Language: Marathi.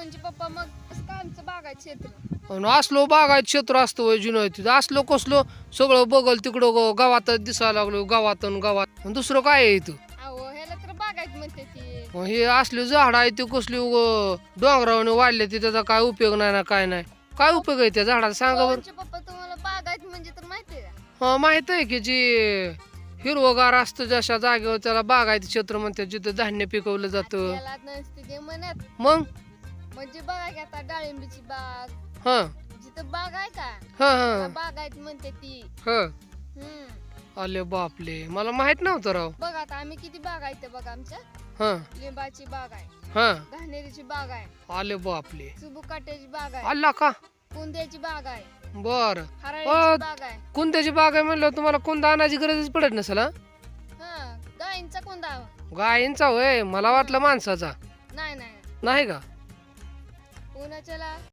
पवनचे पप्पा मग कसं काय आमचं बागायत क्षेत्र? आणि असलो बागायत क्षेत्र असतं जुनं तिथं. असलो कसलो सगळं बघल तिकडं ग- गावातच दिसायला लागलो गावात गावात. आणि दुसरं काय आहे इथं? अहो ह्याला तर बागायत म्हणते ती. मग हे असले झाड आहे ते कसली उग डोंगरावने वाढले ते त्याचा काय उपयोग नाही ना काय नाही. काय उपयोग आहे त्या झाडाचा? सांगा बरं. पवनचे पप्पा तुम्हाला बागायत म्हणजे तर का? हा माहीत आहे की जी हिरवगार असतं जशा जागेवर त्याला बागायत क्षेत्र म्हणतात जिथं धान्य पिकवलं जातं. त्याला नसते ते म्हणत. मग? म्हणजे बघा की आता डाळिंबीची बाग. हा. जिथं बाग आहे का? हा हा. बागायत म्हणते ती. हा. हम्म. आले बापले. मला माहीत नव्हतं राव. बघा आता आम्ही किती बाग आहे बघा आमच्या. हा. लिंबाची बाग आहे. हा. घाणेरीची बाग आहे. आले बापले. चुबुकाट्याची बाग आहे. आला का? कुंद्याची बाग आहे. बर. हरळीची बाग आहे. कोणत्याची बाग आहे म्हणलं तुम्हाला कोणता आणायची गरजच पडत नसेल हा? हा गायींचा कोंदा. गायींचा होय. मला वाटलं माणसाचा. नाही नाही. नाही का? कोणाच्याला